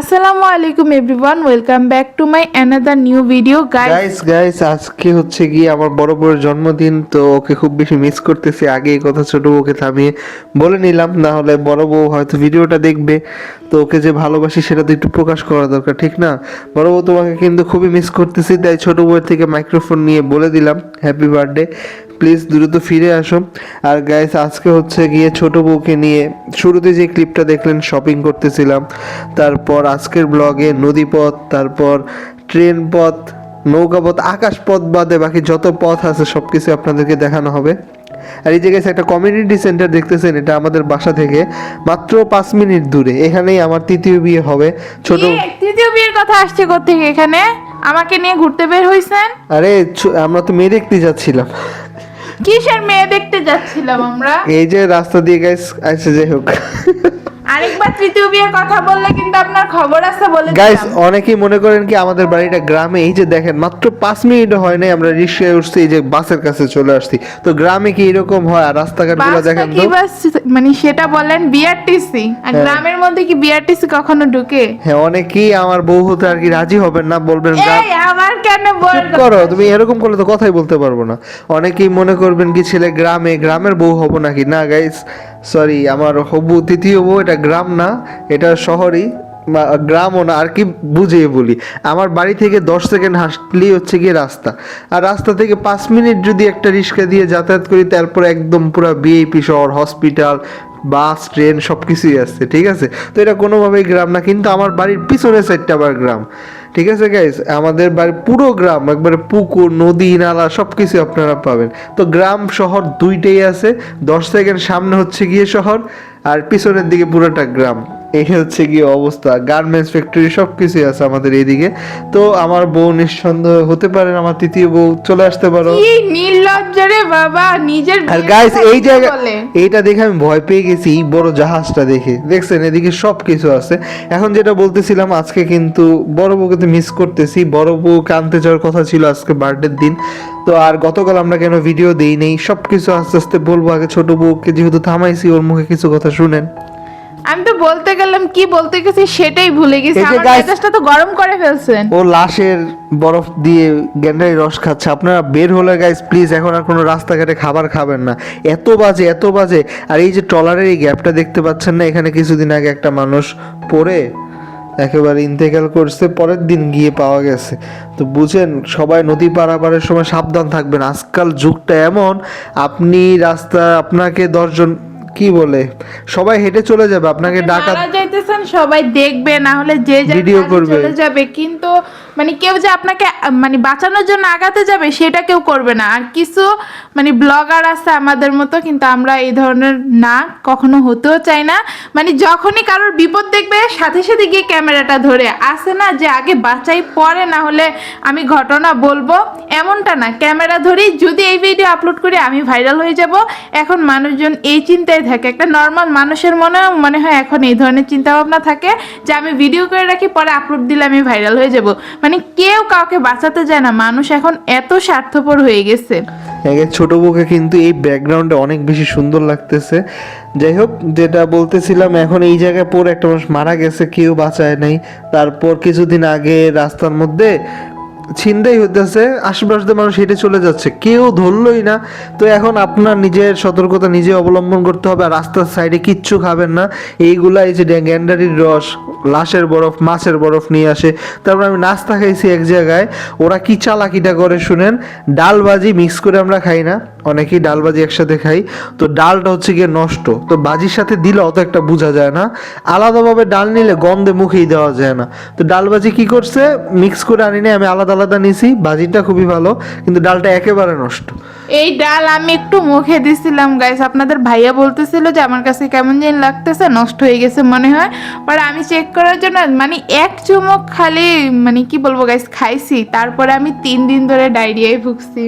আসসালামু আলাইকুম everyone, welcome back to my another new video. Guys guys আজকে হচ্ছে গিয়ে আমার বড় বড় জন্মদিন, তো ওকে খুব বেশি মিস করতেছি। আগে এই কথা ছোট বউকে থামিয়ে বলে নিলাম, না হলে বড় বউ হয়তো ভিডিওটা দেখবে। তো ওকে যে ভালোবাসি সেটা তো একটু প্রকাশ করা দরকার, ঠিক না? বড় বউ তোমাকে কিন্তু খুবই মিস করতেছি, তাই ছোট বউয়ের থেকে মাইক্রোফোন নিয়ে বলে দিলাম হ্যাপি বার্থডে প্লিজ দ্রুত ফিরে আসো। আর গাইস আজকে হচ্ছে গিয়ে ছোট বউকে নিয়ে শুরুতে যে ক্লিপটা দেখলেন শপিং করতেছিলাম। তারপর আজকের ব্লগে নদীপথ তারপর ট্রেন পথ নৌকাপথ আকাশ পথ বাদে বাকি যত পথ আছে সব কিছু আপনাদেরকে দেখানো হবে। আর এই জায়গায় একটা কমিউনিটি সেন্টার দেখতেছেন এটা আমাদের বাসা থেকে মাত্র পাঁচ মিনিট দূরে। এখানেই আমার তৃতীয় বিয়ে হবে। ছোট তৃতীয় বিয়ের কথা আসছে কোথেকে এখানে? আমাকে নিয়ে ঘুরতে বের হইছেন? আরে আমরা তো মেয়ে দেখতে যাচ্ছিলাম। কিসের মেয়ে দেখতে যাচ্ছিলাম আমরা? এই যে রাস্তা দিয়ে গাইস আচ্ছা যাই হোক। আরেকবার তৃতীয় বিয়ের কথা বললে কিন্তু আপনার খবর আছে বলে গাইস অনেকেই মনে করেন কি আমাদের বাড়িটা গ্রামে এই যে দেখেন মাত্র পাঁচ মিনিট হয় নাই আমরা রিক্সায় উঠছি এই যে বাসের কাছে চলে আসছি। তো গ্রামে কি এরকম হয়? আর রাস্তাঘাটগুলো দেখেন তো। মানে সেটা বলেন বিআরটিসি আর হ্যাঁ। গ্রামের মধ্যে কি বিআরটিসি কখনো ঢুকে? হ্যাঁ অনেকেই আমার বউ হতে আর কি রাজি হবেন না বলবেন এই আমার কেন বল করো তুমি এরকম করলে তো কথাই বলতে পারব না। অনেকেই মনে করবেন কি ছেলে গ্রামে গ্রামের বউ হব নাকি? না গাইস সরি আমার হবু তৃতীয় বউ, এটা গ্রাম না, এটা শহরই গ্রামও না, আর কি বুঝিয়ে বলি। আমার বাড়ি থেকে দশ সেকেন্ড হাসলেই হচ্ছে গিয়ে রাস্তা। আর রাস্তা থেকে পাঁচ মিনিট যদি একটা রিক্সা দিয়ে যাতায়াত করি, তারপর একদম পুরো বিএপি শহর হসপিটাল বাস ট্রেন সব কিছুই আসছে ঠিক আছে? তো এটা কোনোভাবেই গ্রাম না, কিন্তু আমার বাড়ির পিছনের সাইডটা আবার গ্রাম। ঠিক আছে গাইস আমাদের বাড়ি পুরো গ্রাম, একবারে পুকুর, নদী, নালা সব কিছু আপনারা পাবেন। তো গ্রাম শহর দুইটাই আছে। দশ সেকেন্ড সামনে হচ্ছে গিয়ে শহর, আর পিছনের দিকে পুরোটা গ্রাম। এই হচ্ছে গিয়ে অবস্থা। গার্মেন্টস ফ্যাক্টরি সব কিছুই আছে আমাদের এইদিকে তো আমার বউ নিঃসন্দেহ হতে পারে আমার তৃতীয় বউ চলে আসতে পারো। কি নির্লজ্জ রে বাবা নিজের আর গাইস এই জায়গা এইটা দেখে আমি ভয় পেয়ে গেছি এই বড় জাহাজটা দেখে। দেখছেন এদিকে সব কিছু আছে। এখন যেটা বলতেছিলাম আজকে কিন্তু বড় বউকে তো মিস করতেছি। বড় বউকে আনতে যাওয়ার কথা ছিল আজকে বার্থডের দিন। তো আর গতকাল আমরা কেন ভিডিও দেই নেই? সব কিছু আস্তে আস্তে বলব আগে ছোট বউকে যেহেতু থামাইছি ওর মুখে কিছু কথা শুনেন। আমি তো বলতে গেলাম কি বলতে গেছি সেটাই ভুলে গেছি। আমার মেজাজটা তো গরম করে ফেলছেন। ও লাশের বরফ দিয়ে গ্যান্ডারি রস খাচ্ছে। আপনারা বের হলে গাইস প্লিজ এখন আর কোনো রাস্তাঘাটে খাবার খাবেন না। এত বাজে এত বাজে। আর এই যে ট্রলারের এই গ্যাপটা দেখতে পাচ্ছেন না এখানে কিছুদিন আগে একটা মানুষ পড়ে একেবারে ইন্তেকাল করছে পরের দিন গিয়ে পাওয়া গেছে। তো বুঝেন সবাই নদী পারাপারের সময় সাবধান থাকবেন। আজকাল যুগটা এমন আপনি রাস্তা আপনাকে দশজন কি বলে? সবাই হেঁটে চলে যাবে আপনাকে ডাকাত মারা যাইতেছেন সবাই দেখবে না হলে যে কাজে করবে। চলে যাবে। কিন্তু মানে কেউ যে আপনাকে মানে বাঁচানোর জন্য আগাতে যাবে সেটা কেউ করবে না। আর কিছু মানে ব্লগার আছে আমাদের মতো কিন্তু আমরা এই ধরনের না কখনো হতেও চাই না। মানে যখনই কারোর বিপদ দেখবে সাথে সাথে গিয়ে ক্যামেরাটা ধরে। আসে না যে আগে বাঁচাই পরে না হলে আমি ঘটনা বলব এমনটা না। ক্যামেরা ধরেই যদি এই ভিডিও আপলোড করি আমি ভাইরাল হয়ে যাব। এখন মানুষজন এই চিন্তায় থাকে। একটা নর্মাল মানুষের মনে মনে হয় এখন এই ধরনের চিন্তা ভাবনা থাকে যে আমি ভিডিও করে রাখি, পরে আপলোড দিলে আমি ভাইরাল হয়ে যাব। মানে কেউ কাউকে বাঁচাতে যায় না, মানুষ এখন এত স্বার্থপর হয়ে গেছে। ছোট বউকে কিন্তু এই ব্যাকগ্রাউন্ডে অনেক বেশি সুন্দর লাগতেছে। যাই হোক, যেটা বলতেছিলাম, এখন এই জায়গায় পরে একটা মানুষ মারা গেছে, কেউ বাঁচায় নাই। তারপর কিছুদিন আগে রাস্তার মধ্যে ছিনতাই হইতেছে, আশেপাশ মানুষ হেঁটে চলে যাচ্ছে, কেউ ধরলই না। তো এখন আপনার নিজের সতর্কতা নিজে অবলম্বন করতে হবে, আর রাস্তার সাইডে কিচ্ছু খাবেন না। এইগুলা এই যে গ্যান্ডারির রস, লাশের বরফ, মাছের বরফ নিয়ে আসে। তারপর আমি নাস্তা খাইছি এক জায়গায়, ওরা কি চালাকিটা করে শুনেন? ডাল ভাজি মিক্স করে আমরা খাই না, অনেকেই ডাল ভাজি একসাথে খাই। তো ডালটা হচ্ছে গিয়ে নষ্ট, তো ভাজির সাথে দিলে অত একটা বোঝা যায় না। আলাদাভাবে ডাল নিলে গন্ধে মুখেই দেওয়া যায় না। তো ডাল ভাজি কি করছে? মিক্স করে আনি আমি আলাদা আলাদা নিছি ভাজিটা খুবই ভালো, কিন্তু ডালটা একেবারে নষ্ট। এই ডাল আমি একটু মুখে দিছিলাম গাইস আপনাদের ভাইয়া বলতেছিল যে আমার কাছে কেমন যেন লাগতেছে, নষ্ট হয়ে গেছে মনে হয়। পরে আমি চেক করার জন্য মানে এক চুমুক খালি মানে কি বলব গাইস খাইছি। তারপরে আমি তিন দিন ধরে ডায়রিয়ায় ভুগছি।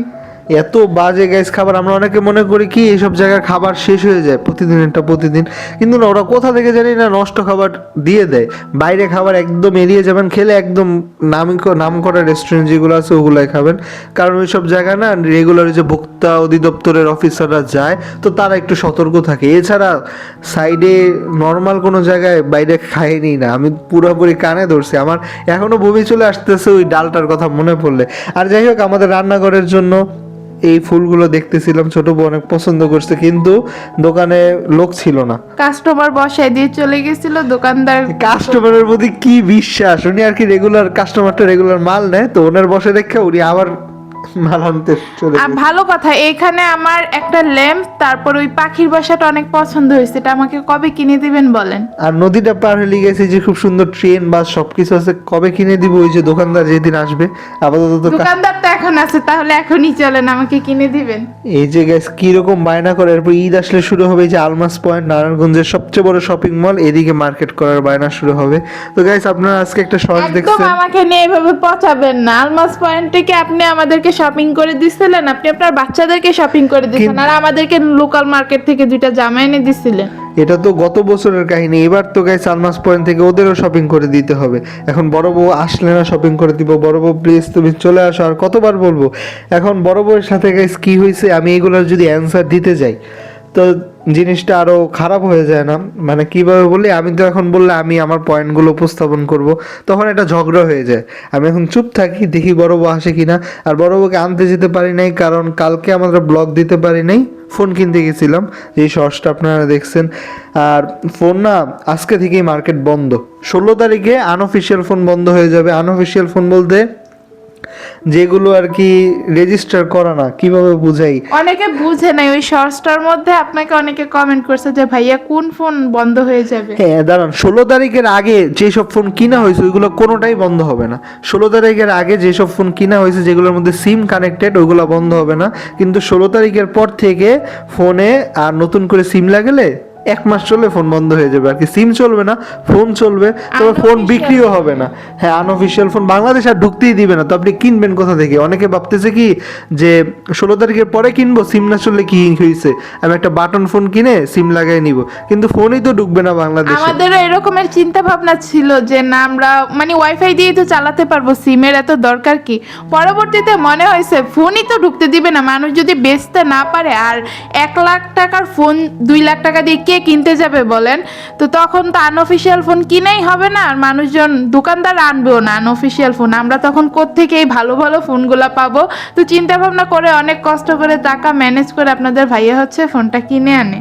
এত বাজে গ্যাস খাবার আমরা অনেকে মনে করি কি এইসব জায়গায় খাবার শেষ হয়ে যায় প্রতিদিন একটা প্রতিদিন। কিন্তু না, ওরা কোথা থেকে জানি না নষ্ট খাবার দিয়ে দেয়। বাইরে খাবার একদম এড়িয়ে যাবেন, খেলে একদম নাম নাম করা রেস্টুরেন্ট যেগুলো আছে, ওগুলাই খাবেন। কারণ ওই সব জায়গায় না রেগুলার যে ভোক্তা অধিদপ্তরের অফিসাররা যায়, তো তারা একটু সতর্ক থাকে। এছাড়া সাইডে নর্মাল কোনো জায়গায় বাইরে খাইনি না, আমি পুরোপুরি কানে ধরছি। আমার এখনও বমি চলে আসতেছে, ওই ডালটার কথা মনে পড়লে। আর যাই হোক, আমাদের রান্নাঘরের জন্য এই ফুলগুলো দেখতেছিলাম ছোট বউ অনেক পছন্দ করছে কিন্তু দোকানে লোক ছিল না। কাস্টমার বসায় দিয়ে চলে গেছিল দোকানদার কাস্টমারের প্রতি কি বিশ্বাস? উনি আর কি রেগুলার কাস্টমারটা রেগুলার মাল নেয় তো ওনার বসে দেখে উনি আবার মাল চলে আর ভালো কথা এখানে আমার একটা ল্যাম্প তারপর ওই পাখির বাসাটা অনেক পছন্দ হয়েছে এটা আমাকে কবে কিনে দিবেন বলেন? আর নদীটা পার হয়ে গেছে যে খুব সুন্দর ট্রেন বাস সবকিছু আছে কবে কিনে দিব ওই যে দোকানদার যেদিন আসবে? আপাতত তো দোকানদার তো এখন আছে তাহলে এখনই চলেন আমাকে কিনে দিবেন। এই যে গ্যাস কীরকম বায়না করে এরপর ঈদ আসলে শুরু হবে যে আলমাস পয়েন্ট নারায়ণগঞ্জের সবচেয়ে বড় শপিং মল এদিকে মার্কেট করার বায়না শুরু হবে। তো গাইস আপনারা আজকে একটা শর্ট একদম দেখছেন। আমাকে নিয়ে এভাবে পচাবেন না আলমাস পয়েন্ট থেকে আপনি আমাদেরকে শপিং করে দিছিলেন আপনি আপনার বাচ্চাদেরকে শপিং করে দিচ্ছেন আর আমাদেরকে লোকাল মার্কেট থেকে দুইটা জামা এনে দিছিলেন। এটা তো গত বছরের কাহিনী এবার তো গাইস আলমাস পয়েন্ট থেকে ওদেরও শপিং করে দিতে হবে। এখন বড় বউ আসলে না শপিং করে দিব বড় বউ প্লিজ তুমি চলে আসো আর কতবার বলব? এখন বড় বউয়ের সাথে গাইস কি হয়েছে আমি এগুলোর যদি অ্যান্সার দিতে যাই তো জিনিসটা আরও খারাপ হয়ে যায় না। মানে কীভাবে বলি? আমি তো এখন বললে আমি আমার পয়েন্টগুলো উপস্থাপন করব। তখন একটা ঝগড়া হয়ে যায়। আমি এখন চুপ থাকি, দেখি বড় বউ আসে কিনা। আর বড় বউকে আনতে যেতে পারি নাই, কারণ কালকে আমরা ব্লগ দিতে পারি নাই। ফোন কিনতে গেছিলাম এই শর্টসটা আপনারা দেখছেন। আর ফোন না, আজকে থেকেই মার্কেট বন্ধ। ষোলো তারিখে আনঅফিসিয়াল ফোন বন্ধ হয়ে যাবে। আনঅফিসিয়াল ফোন বলতে যেগুলো আর কি রেজিস্টার করা না কীভাবে বুঝাই? অনেকে বুঝে নাই ওই শর্টসটার মধ্যে আপনাকে অনেকে কমেন্ট করছে যে ভাইয়া কোন ফোন বন্ধ হয়ে যাবে? হ্যাঁ দাঁড়ান ষোলো তারিখের আগে যেসব ফোন কিনা হয়েছে ওইগুলো কোনোটাই বন্ধ হবে না। ষোলো তারিখের আগে যেসব ফোন কিনা হয়েছে যেগুলোর মধ্যে সিম কানেক্টেড ওইগুলো বন্ধ হবে না। কিন্তু ষোলো তারিখের পর থেকে ফোনে আর নতুন করে সিম লাগালে এক মাস চললে ফোন বন্ধ হয়ে যাবে আর কি সিম চলবে না ফোন চলবে তবে ফোন বিক্রিও হবে না। হ্যাঁ আনঅফিসিয়াল ফোন বাংলাদেশ আর ঢুকতেই দিবে না। তো আপনি কিনবেন কোথা থেকে? অনেকে ভাবতেছে কি যে ষোলো তারিখের পরে কিনবো সিম না চললে কি হয়েছে আমি একটা বাটন ফোন কিনে সিম লাগাই নিব। কিন্তু ফোনই তো ঢুকবে না বাংলাদেশে। আমাদেরও এরকমের চিন্তা ভাবনা ছিল যে না আমরা মানে ওয়াইফাই দিয়ে তো চালাতে পারব সিমের এত দরকার কি? পরবর্তীতে মনে হয়েছে ফোনই তো ঢুকতে দিবে না। মানুষ যদি বেচতে না পারে আর এক লাখ টাকার ফোন দুই লাখ টাকা দিয়ে কে কিনতে যাবে বলেন। তো তখন তো আনঅফিসিয়াল ফোন কিনেই হবে না, আর মানুষজন দোকানদার আনবেও না আনঅফিসিয়াল ফোন আমরা তখন কোত্থেকে ভালো ভালো ফোনগুলো পাবো। তো চিন্তা ভাবনা করে অনেক কষ্ট করে টাকা ম্যানেজ করে আপনাদের ভাইয়া হচ্ছে ফোনটা কিনে আনে।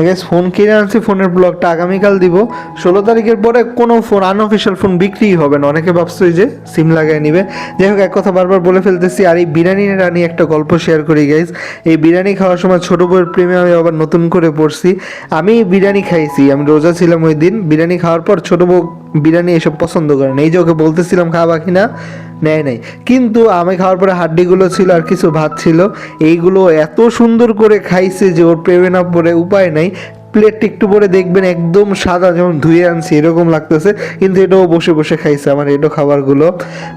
Guys, ফোন কিনে আনছি ফোনের ব্লগটা আগামীকাল দিব। ষোলো তারিখের পরে কোনো ফোন আনঅফিসিয়াল ফোন বিক্রি হবে না। অনেকে ভাবছে যে সিম লাগাই নিবে। যাই হোক এক কথা বারবার বলে ফেলতেছি আর এই বিরিয়ানি রানি একটা গল্প শেয়ার করি গাইজ এই বিরিয়ানি খাওয়ার সময় ছোটো বইয়ের প্রেমে আমি আবার নতুন করে পড়ছি। আমি বিরিয়ানি খাইছি আমি রোজা ছিলাম ওই দিন। বিরিয়ানি খাওয়ার পর ছোটো বউ বিরিয়ানি এসব পছন্দ করে না। এই যে ওকে বলতেছিলাম খাওয়া কিনা নেয় নাই। কিন্তু আমি খাওয়ার পরে হাড্ডিগুলো ছিল আর কিছু ভাত ছিল। এইগুলো এত সুন্দর করে খাইছে যে ওর প্রেমে না পড়ে উপায় নাই। প্লেটটা একটু পরে দেখবেন একদম সাদা যেমন ধুয়ে আনছি এরকম লাগতেছে। কিন্তু এটাও বসে বসে খাইছে আমার এটো খাবারগুলো।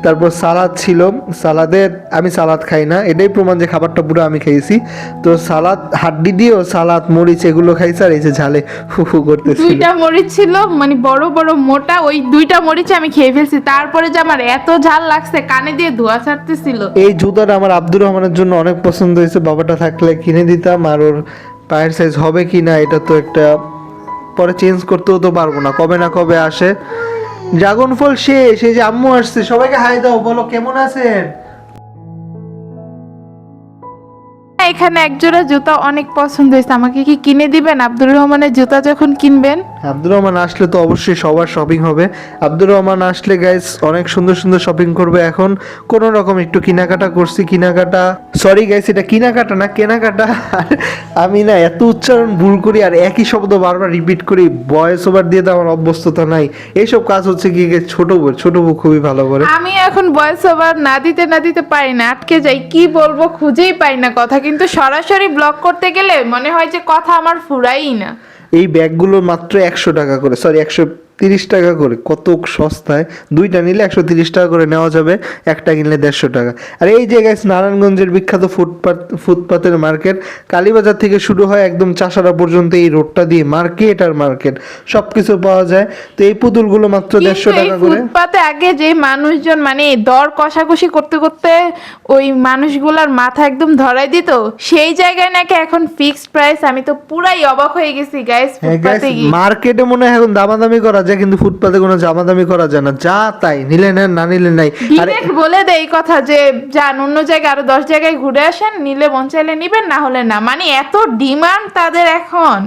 তারপর সালাদ ছিল সালাদে আমি সালাদ খাই না এটাই প্রমাণ যে খাবারটা পুরো আমি খেয়েছি তো সালাদ হাড্ডি দিয়েও সালাদ মরিচ এগুলো খাইছে আর এই যে ঝালে ফু ফু করতেছিল। দুইটা মরিচ ছিল মানে বড় বড় মোটা ওই দুইটা মরিচ আমি খেয়ে ফেলছি। তারপরে যে আমার এত ঝাল লাগছে কানে দিয়ে ধোয়া ছাড়তেছিল। এই জুতাটা আমার আব্দুর রহমানের জন্য অনেক পছন্দ হয়েছে বাবাটা থাকলে কিনে দিতাম আর ওর পায়ের সাইজ হবে কি না, এটা তো একটা, পরে চেঞ্জ করতেও তো পারব না, কবে না কবে আসে। ড্রাগন ফল শেষ, এই যে আম্মু আসছে, সবাইকে হাই দাও, বলো, কেমন আছেন? এখানে একজোড়া জুতা অনেক পছন্দ হয়েছে। আমাকে কি কিনে দিবেন? আব্দুর রহমানের জুতা যখন কিনবেন? আব্দুর রহমান আসলে তো অবশ্যই সবার শপিং হবে। আব্দুর রহমান আসলে গাইস অনেক সুন্দর সুন্দর শপিং করবে এখন। কোন রকম একটু কেনাকাটা করছি কেনাকাটা। সরি গাইস এটা কেনাকাটা না কেনাকাটা। আমি না এত উচ্চারণ ভুল করি আর একই শব্দ বারবার রিপিট করি। ভয়েস ওভার দিয়ে তো আমার অভ্যস্ততা নাই। এইসব কাজ হচ্ছে কি ছোট বউ ছোট বউ খুবই ভালো করে। আমি এখন ভয়েস ওভার না দিতে না দিতে পারি না আটকে যাই। কি বলব খুঁজেই পাই না। কথা কিন্তু সরাসরি ব্লক করতে গেলে মনে হয় যে কথা আমার ফুরাই না। এই ব্যাগগুলো মাত্র একশো টাকা করে সরি একশো তিরিশ টাকা করে কত সস্তায়। দুইটা নিলে একশো তিরিশ টাকা করে নেওয়া যাবে একটা কিনলে দেড়শো টাকা। আর এই যে গাইস নারায়ণগঞ্জের বিখ্যাত ফুটপাত ফুটপাতের মার্কেট কালীবাজার থেকে শুরু হয় একদম চাষারা পর্যন্ত এই রোডটা দিয়ে মার্কেট আর মার্কেট সব কিছু পাওয়া যায়। তো এই পুতুলগুলো মাত্র দেড়শো টাকা করে। ফুটপাতে আগে যে মানুষজন মানে দর কষাকষি করতে করতে ওই মানুষগুলার মাথা একদম ধরাই দিত সেই জায়গায় নাকি এখন ফিক্সড প্রাইস আমি তো পুরাই অবাক হয়ে গেছি গাইস হ্যাঁ মার্কেটে মনে হয় এখন দামাদামি করা যায়, কিন্তু ফুটপাতে কোনো জামা দামি করা যায় না। যা তাই, নিলে নেন, না নিলে নাই। আর বলে দেয় এই কথা যে, যান, অন্য জায়গায়, আরও দশ জায়গায় ঘুরে আসেন, নিলে মন চাইলে নিবেন, না হলে না। মানে এত ডিমান্ড তাদের এখন।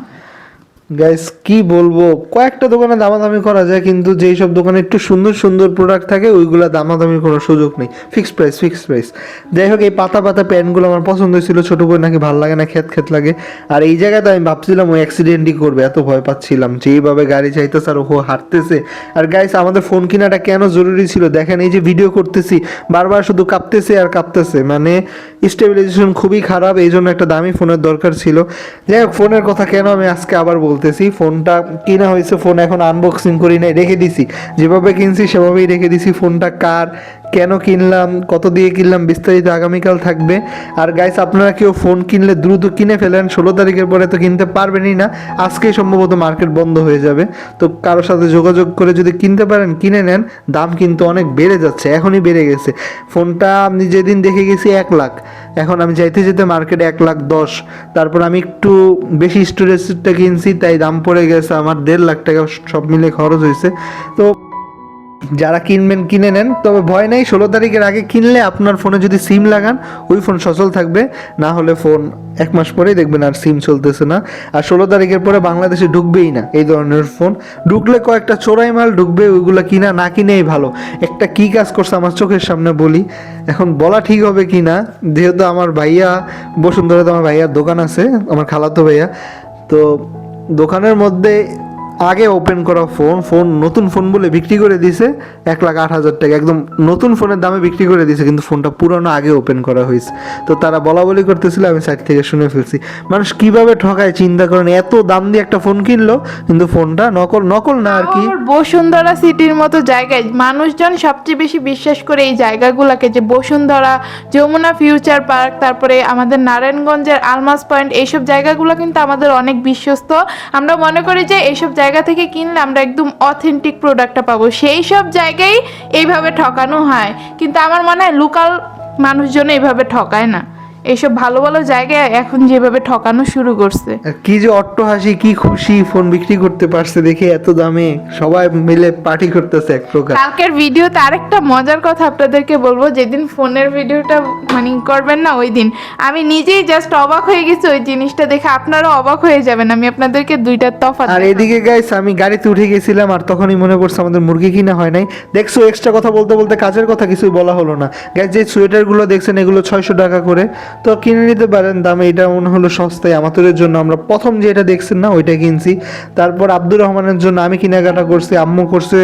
গাইস কি বলব? কয়েকটা দোকানে দামাদামি করা যায়, কিন্তু যেই সব দোকানে একটু সুন্দর সুন্দর প্রোডাক্ট থাকে, ওইগুলো দামাদামির কোনো সুযোগ নেই। ফিক্সড প্রাইস ফিক্সড প্রাইস যাই হোক, এই পাতা পাতা প্যান্টগুলো আমার পছন্দ ছিল ছোট বই নাকি ভালো লাগে না, খেত খেত লাগে। আর এই জায়গাতে আমি ভাবছিলাম ওই অ্যাক্সিডেন্টই করবে, এত ভয় পাচ্ছিলাম। যেইভাবে গাড়ি চাইতেছে আর ও হাঁটতেছে। আর গাইস আমাদের ফোন কেনাটা কেন জরুরি ছিল? দেখেন, এই যে ভিডিও করতেছি, বারবার শুধু কাঁপতেছে আর কাঁপতেছে। মানে স্টেবিলাইজেশন খুবই খারাপ এই জন্য একটা দামি ফোনের দরকার ছিল। যাই হোক ফোনের কথা কেন আমি আজকে আবার বলতেছি, ফোনটা কিনা হয়েছে, ফোন এখন আনবক্সিং করি নাই, রেখে দিছি। যেভাবে কিনছি, সেভাবেই রেখে দিছি, ফোনটা কার কেন কিনলাম, কত দিয়ে কিনলাম, বিস্তারিত আগামীকাল থাকবে। আর গাইস আপনারা কেউ ফোন কিনলে দ্রুত কিনে ফেলেন, ষোলো তারিখের পরে তো কিনতে পারবেনই না। আজকেই সম্ভবত মার্কেট বন্ধ হয়ে যাবে। তো কারোর সাথে যোগাযোগ করে যদি কিনতে পারেন, কিনে নেন, দাম কিন্তু অনেক বেড়ে যাচ্ছে, এখনই বেড়ে গেছে। ফোনটা আমি যেদিন দেখে গেছি, এক লাখ। এখন আমি যাইতে যেতে মার্কেটে এক লাখ দশ। তারপর আমি একটু বেশি স্টোরেজটা কিনছি, তাই দাম পড়ে গেছে, আমার দেড় লাখ টাকা সব মিলে খরচ হয়েছে। তো যারা কিনবেন, কিনে নেন। তবে ভয় নেই, ষোলো তারিখের আগে কিনলে আপনার ফোনে যদি সিম লাগান, ওই ফোন সচল থাকবে। না হলে ফোন এক মাস পরেই দেখবেন আর সিম চলতেছে না। আর ষোলো তারিখের পরে বাংলাদেশে ঢুকবেই না এই ধরনের ফোন। ঢুকলে কয়েকটা চোরাই মাল ঢুকবে, ওইগুলো কিনা না কিনেই ভালো। একটা কি কাজ করছে আমার চোখের সামনে বলি। এখন বলা ঠিক হবে কি না? যেহেতু আমার ভাইয়া, বসুন্ধরাতে আমার ভাইয়ার দোকান আছে, আমার খালাতো ভাইয়া। তো দোকানের মধ্যে আগে ওপেন করা ফোন ফোন নতুন ফোন বলে বিক্রি করে দিছে, এক লাখ আট হাজার টাকা। একদম নতুন ফোনের দামে বিক্রি করে দিছে, কিন্তু ফোনটা পুরনো আগে ওপেন করা হয়েছে। তো তারা বলা বলি করতেছিল, আমি সাইড থেকে শুনে ফেলছি। মানুষ কীভাবে ঠকায়, চিন্তা করেন, এত দাম দিয়ে একটা ফোন কিনলো, কিন্তু ফোনটা নকল নকল না আর কি। বসুন্ধরা সিটির মতো জায়গায়, মানুষজন সবচেয়ে বেশি বিশ্বাস করে এই জায়গাগুলোকে যে বসুন্ধরা, যমুনা ফিউচার পার্ক তারপরে আমাদের নারায়ণগঞ্জের আলমাস পয়েন্ট এইসব জায়গাগুলো কিন্তু আমাদের অনেক বিশ্বস্ত। আমরা মনে করি যে এইসব জায়গা থেকে কিনলে আমরা একদম অথেন্টিক প্রোডাক্টটা পাবো। সেই সব জায়গায় এইভাবে ঠকানো হয়। কিন্তু আমার মনে হয় লোকাল মানুষজন এইভাবে ঠকায় না। এইসব ভালো ভালো জায়গায় এখন যেভাবে ঠকানো শুরু করছে। কি যে অট্টহাসি কি খুশি ফোন বিক্রি করতে পারছে দেখে এত দামে সবাই মিলে পার্টি করতেছে এক প্রকার। কালকের ভিডিওতে আরেকটা মজার কথা আপনাদেরকে বলব যেদিন ফোনের ভিডিওটা মানে করবেন না ওই দিন। আমি নিজেই জাস্ট অবাক হয়ে গেছি ওই জিনিসটা দেখে। আপনারাও অবাক হয়ে যাবেন আমি আপনাদেরকে দুইটা তফাৎ আর এদিকে গাইস আমি গাড়িতে উঠে গেছিলাম আর তখনই মনে পড়ছে আমাদের মুরগি কিনা হয় নাই। দেখছ এক্সট্রা কথা বলতে বলতে কাজের কথা কিছুই বলা হলো না। গাইস যে সোয়েটারগুলো দেখছেন এগুলো ছয়শো টাকা করে। তো কিনে নিতে পারেন, দাম এটা মনে হলো সস্তায়। আমাদের জন্য আমরা প্রথম যে এটা দেখছেন না, ওইটা কিনছি। তারপর আব্দুর রহমানের জন্য আমি কেনাকাটা করছি, আম্মু করছে,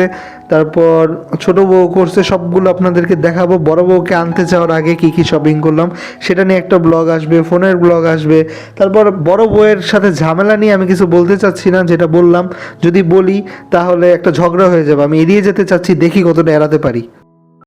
তারপর ছোট বউ করছে, সবগুলো আপনাদেরকে দেখাবো। বড় বউকে আনতে যাওয়ার আগে কি কি শপিং করলাম, সেটা নিয়ে একটা ব্লগ আসবে, ফোনের ব্লগ আসবে। তারপর বড় বউয়ের সাথে ঝামেলা নিয়ে আমি কিছু বলতে চাচ্ছি না, যেটা বললাম। যদি বলি, তাহলে একটা ঝগড়া হয়ে যাবে। আমি এড়িয়ে যেতে চাচ্ছি, দেখি কতটা এড়াতে পারি।